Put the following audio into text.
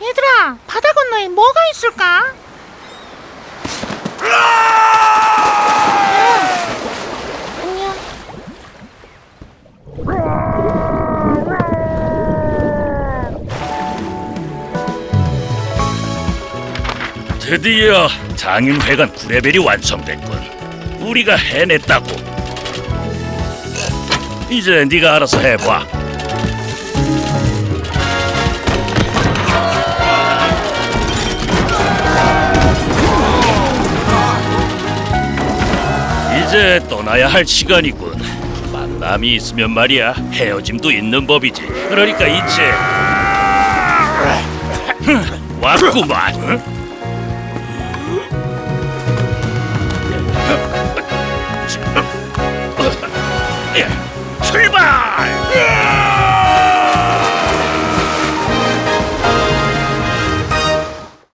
얘들아, 바다 건너에 뭐가 있을까? 드디어 장인회관 9레벨이 완성됐군. 우리가 해냈다고. 이제 네가 알아서 해봐. 이제 떠나야 할 시간이군. 만남이 있으면 말이야 헤어짐도 있는 법이지. 그러니까 이제 왔구만. 출발!